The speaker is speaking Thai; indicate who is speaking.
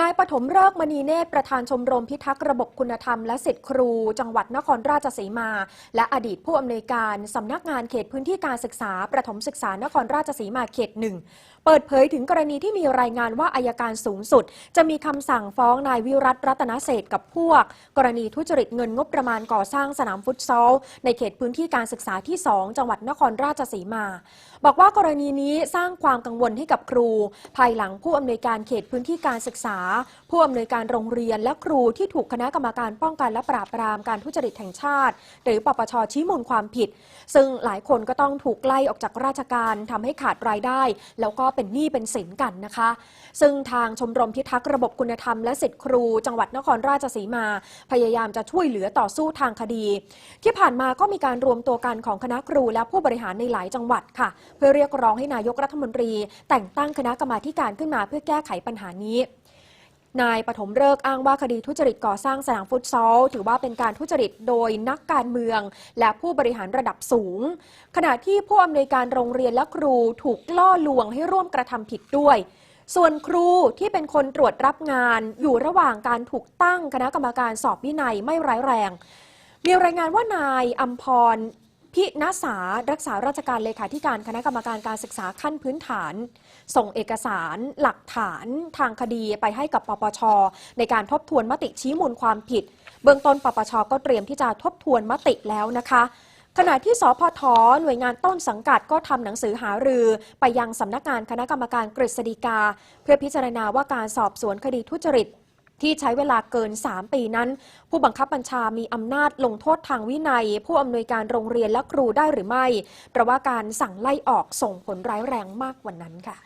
Speaker 1: นายปฐมฤกษ์มณีเนตรประธานชมรมพิทักษ์ระบบคุณธรรมและสิทธิครู จังหวัดนครราชสีมา และอดีตผู้อำนวยการสำนักงานเขตพื้นที่การศึกษา ประถมศึกษานครราชสีมาเขตหนึ่งเปิดเผยถึงกรณีที่มีรายงานว่าอายการสูงสุด จะมีคำสั่งฟ้องนายวิรัตรัตนเศษกับพวก กรณีทุจริตเงินงบประมาณก่อสร้างสนามฟุตซอลในเขตพื้นที่การศึกษาที่ 2 จังหวัดนครราชสีมา บอกว่ากรณีนี้สร้างความกังวลให้กับครู ภายหลังผู้อำนวยการเขตพื้นที่การศึกษาผู้อำนวยการโรงเรียนและครูที่ถูกคณะกรรมการป้องกันและปราบปรามการทุจริตแห่งชาติ หรือปปชชี้มูลความผิด ซึ่งหลายคนก็ต้องถูกไล่ออกจากราชการทำให้ขาดรายได้ แล้วก็เป็นหนี้เป็นสินกันนะคะ ซึ่งทางชมรมพิทักษ์ระบบคุณธรรมและสิทธิครู จังหวัดนครราชสีมา พยายามจะช่วยเหลือต่อสู้ทางคดี ที่ผ่านมาก็มีการรวมตัวกันของคณะครู และผู้บริหารในหลายจังหวัดค่ะ เพื่อเรียกร้องให้นายกรัฐมนตรี แต่งตั้งคณะกรรมาการขึ้นมาเพื่อแก้ไขปัญหานี้ นายปฐมฤกษ์อ้างว่าคดีทุจริตก่อสร้างสนามฟุตซอล ถือว่าเป็นการทุจริตโดยนักการเมือง และผู้บริหารระดับสูง ขณะที่ผู้อำนวยการโรงเรียนและครูถูกล่อลวงให้ร่วมกระทำผิดด้วย ส่วนครูที่เป็นคนตรวจรับงานอยู่ระหว่างการถูกตั้งคณะกรรมการสอบวินัยไม่ร้ายแรงมีรายงานว่านายอัมพร พิณสารักษาราชการเลขาธิการคณะกรรมการการศึกษาขั้นพื้นฐาน ส่งเอกสารหลักฐานทางคดีไปให้กับปปช ในการทบทวนมติชี้มูลความผิด เบื้องต้นปปชก็เตรียมที่จะทบทวนมติแล้วนะคะขณะที่สพทหน่วยงานต้นสังกัดก็ทำหนังสือหารือ ไปยังสำนักงานคณะกรรมการกฤษฎีกา เพื่อพิจารณาว่าการสอบสวนคดีทุจริต ที่ใช้เวลาเกิน 3 ปีนั้น ผู้บังคับบัญชามีอำนาจลงโทษทางวินัย ผู้อำนวยการโรงเรียนและครูได้หรือไม่ เพราะว่าการสั่งไล่ออกส่งผลร้ายแรงมากกว่านั้นค่ะ